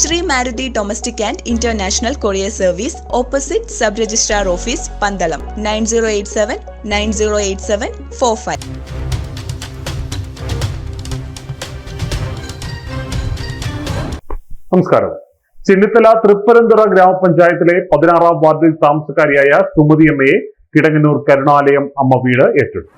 Shri Maruti domestic and international courier service opposite sub registrar office Pandalam nine zero eight seven nine zero eight seven four five. നമസ്കാരം. ചെന്നിത്തല തൃപ്പരന്തുറ ഗ്രാമപഞ്ചായത്തിലെ പതിനാറാം വാർഡിൽ താമസക്കാരിയായ സുമതി കിടങ്ങന്നൂർ കരുണാലയം അമ്മ വീട് ഏറ്റെടുത്തു.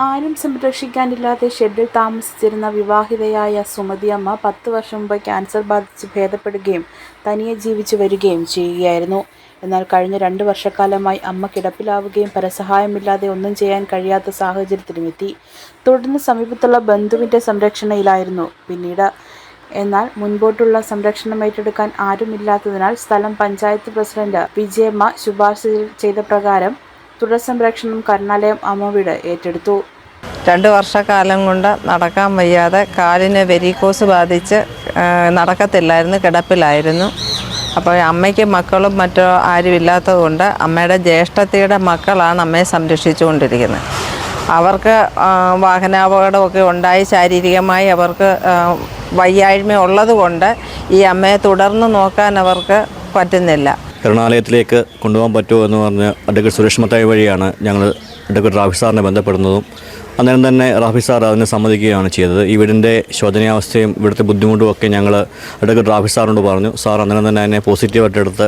ആരും സംരക്ഷിക്കാനില്ലാതെ ഷെഡിൽ താമസിച്ചിരുന്ന വിവാഹിതയായ സുമതിയമ്മ പത്ത് വർഷം മുമ്പ് ക്യാൻസർ ബാധിച്ച് ഭേദപ്പെടുകയും തനിയെ ജീവിച്ചു വരികയും ചെയ്യുകയായിരുന്നു. എന്നാൽ കഴിഞ്ഞ രണ്ട് വർഷക്കാലമായി അമ്മ കിടപ്പിലാവുകയും പരസഹായമില്ലാതെ ഒന്നും ചെയ്യാൻ കഴിയാത്ത സാഹചര്യത്തിലുമെത്തി തുടർന്ന് സമീപത്തുള്ള ബന്ധുവിന്റെ സംരക്ഷണയിലായിരുന്നു പിന്നീട്. എന്നാൽ മുൻപോട്ടുള്ള സംരക്ഷണം ഏറ്റെടുക്കാൻ ആരുമില്ലാത്തതിനാൽ സ്ഥലം പഞ്ചായത്ത് പ്രസിഡന്റ് വിജയമ്മ ശുപാർശ ചെയ്ത പ്രകാരം തുടർ സംരക്ഷണം കരുണാലയം അമ്മവീട് ഏറ്റെടുത്തു. രണ്ട് വർഷക്കാലം കൊണ്ട് നടക്കാൻ വയ്യാതെ കാലിന് വെരിക്കോസ് ബാധിച്ച് നടക്കത്തില്ലായിരുന്നു കിടപ്പിലായിരുന്നു. അപ്പോൾ അമ്മയ്ക്ക് മക്കളും മറ്റോ ആരും ഇല്ലാത്തതുകൊണ്ട് അമ്മയുടെ ജ്യേഷ്ഠത്തിയുടെ മക്കളാണ് അമ്മയെ സംരക്ഷിച്ചുകൊണ്ടിരിക്കുന്നത്. അവർക്ക് വാഹനാപകടമൊക്കെ ഉണ്ടായി ശാരീരികമായി അവർക്ക് വയ്യായ്മ ഉള്ളതുകൊണ്ട് ഈ അമ്മയെ തുടർന്ന് നോക്കാൻ അവർക്ക് പറ്റുന്നില്ല. കരുണാലയത്തിലേക്ക് കൊണ്ടുപോകാൻ പറ്റുമോ എന്ന് പറഞ്ഞ് അഡ്വക്കേറ്റ് സുരേഷ് മത്തായി വഴിയാണ് ഞങ്ങൾ അഡ്വക്കേറ്റ് റാഫി സാറിനെ ബന്ധപ്പെടുന്നതും. അന്നേരം തന്നെ റാഫി സാർ അതിന് സമ്മതിക്കുകയാണ് ചെയ്തത്. ഈ വീടിന്റെ ശോചനീയാവസ്ഥയും ഇവിടുത്തെ ബുദ്ധിമുട്ടും ഒക്കെ ഞങ്ങൾ അഡ്വക്കേറ്റ് റാഫി സാറിനോട് പറഞ്ഞു. സാർ അന്നേരം തന്നെ അതിനെ പോസിറ്റീവായിട്ട് എടുത്ത്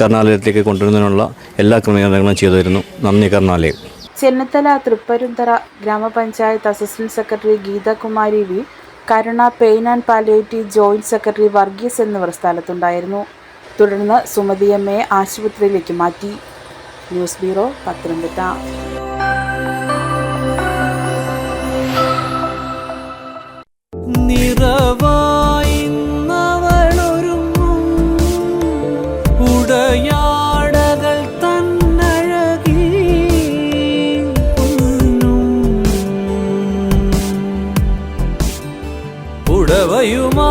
കരുണാലയത്തിലേക്ക് കൊണ്ടുവരുന്നതിനുള്ള എല്ലാ ക്രമീകരണങ്ങളും ചെയ്തു തരുന്നു നന്ദി കരുണാലയം. ചെന്നിത്തല തൃപ്പരുന്തറ ഗ്രാമപഞ്ചായത്ത് assistant secretary Geethakumari V Karuna pain and palliative joint secretary Varghese എന്നിവർ സ്ഥലത്തുണ്ടായിരുന്നു. തുടർന്ന് സുമതിയമ്മയെ ആശുപത്രിയിലേക്ക് മാറ്റി. News bureau Pathanamthitta. ഉടവയുമാ